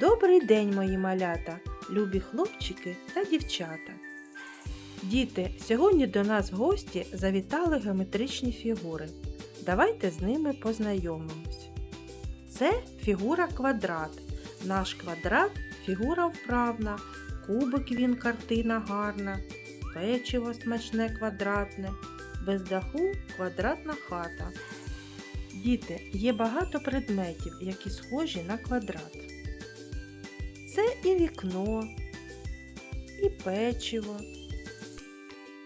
Добрий день, мої малята, любі хлопчики та дівчата. Діти, сьогодні до нас в гості завітали геометричні фігури. Давайте з ними познайомимось. Це фігура квадрат. Наш квадрат фігура вправна, кубик він картина гарна, печиво смачне квадратне, без даху квадратна хата. Діти, є багато предметів, які схожі на квадрат. Це і вікно, і печиво,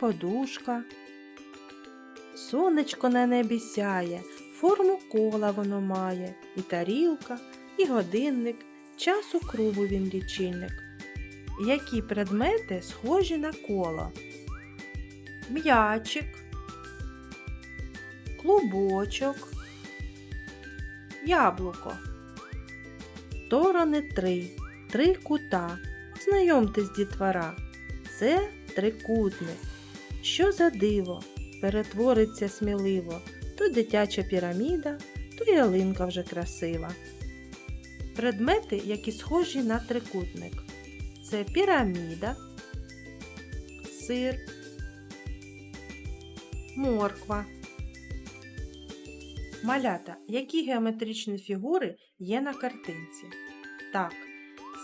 подушка. Сонечко на небі сяє, форму кола воно має, і тарілка, і годинник, часу кругу він лічильник. Які предмети схожі на коло? М'ячик, клубочок, яблуко. Сторони три, три кута. Знайомтесь, дітвора. Це трикутник. Що за диво? Перетвориться сміливо. То дитяча піраміда, то ялинка вже красива. Предмети, які схожі на трикутник. Це піраміда, сир, морква. Малята, які геометричні фігури є на картинці? Так,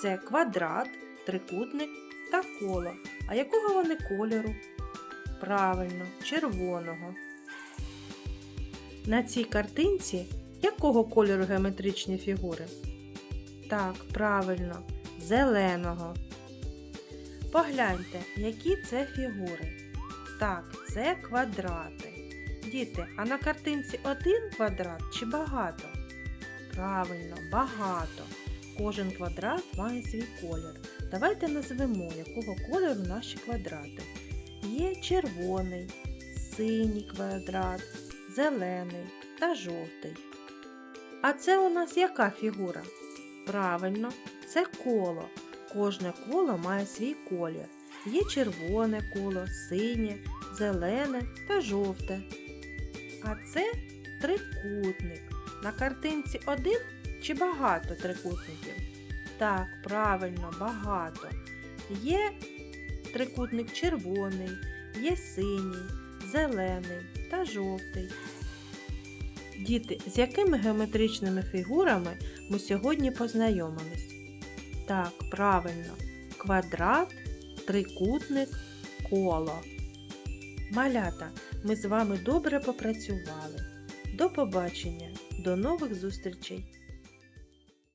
це квадрат, трикутник та коло. А якого вони кольору? Правильно, червоного. На цій картинці якого кольору геометричні фігури? Так, правильно, зеленого. Погляньте, які це фігури. Так, це квадрати. Діти, а на картинці один квадрат чи багато? Правильно, багато. Кожен квадрат має свій колір. Давайте назвемо, якого кольору наші квадрати. Є червоний, синій квадрат, зелений та жовтий. А це у нас яка фігура? Правильно, це коло. Кожне коло має свій колір. Є червоне коло, синє, зелене та жовте. А це трикутник. На картинці один чи багато трикутників? Так, правильно, багато. Є трикутник червоний, є синій, зелений та жовтий. Діти, з якими геометричними фігурами ми сьогодні познайомились? Так, правильно, квадрат, трикутник, коло. Малята, ми з вами добре попрацювали. До побачення, до нових зустрічей!